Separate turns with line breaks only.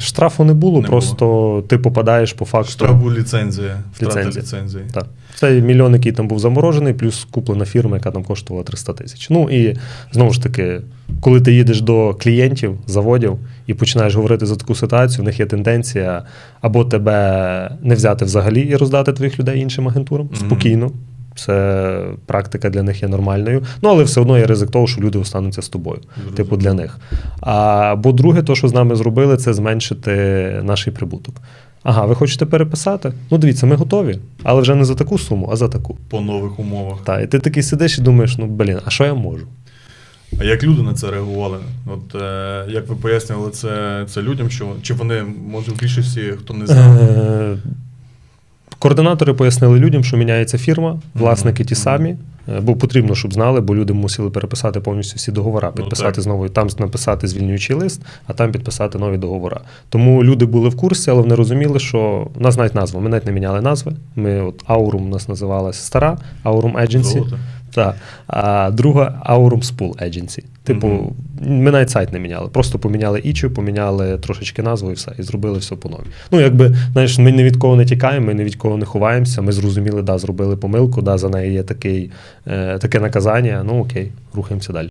Штрафу не було,
Не
просто ти попадаєш по факту.
Штраф був ліцензія, втрата
Ліцензія.
ліцензії.
Так. Цей мільйон, який там був заморожений, плюс куплена фірма, яка там коштувала 300 тисяч. Ну і знову ж таки, коли ти їдеш до клієнтів, заводів і починаєш говорити за таку ситуацію, в них є тенденція або тебе не взяти взагалі і роздати твоїх людей іншим агентурам
Мгм.
спокійно. Це практика для них є нормальною. Ну, але все одно є ризик того, що люди остануться з тобою.
Зрозуміло.
Типу для них. А, бо друге, то, що з нами зробили, це зменшити наш прибуток. Ага, ви хочете переписати? Ну дивіться, ми готові, але вже не за таку суму, а за таку.
По нових умовах.
Та, і ти такий сидиш і думаєш, ну блін, а що я можу?
А як люди на це реагували? От е, як ви пояснювали це, це людям, що чи вони, може, в більшості хто не знав?
Е, Координатори пояснили людям, що міняється фірма, власники ті самі. Е, Бо потрібно, щоб знали, бо люди мусили переписати повністю всі договори,
Ну,
підписати
ну,
знову там написати звільнюючий лист, а там підписати нові договори. Тому люди були в курсі, але вони розуміли, що у нас навіть назва. Ми навіть не міняли назви. Ми от Aurum у нас називалася стара, Aurum Agency.
Золото.
Так. А друга Aurum Spool Agency. Типу,
Мгм.
ми навіть сайт не міняли. Просто поміняли ічу, поміняли трошечки назву і все, і зробили все по нові. Ну, якби, знаєш, ми ні від кого не тікаємо, ми ні від кого не ховаємося. Ми зрозуміли, да, зробили помилку, да, за неї є такий, е, таке наказання. Ну окей, рухаємося далі.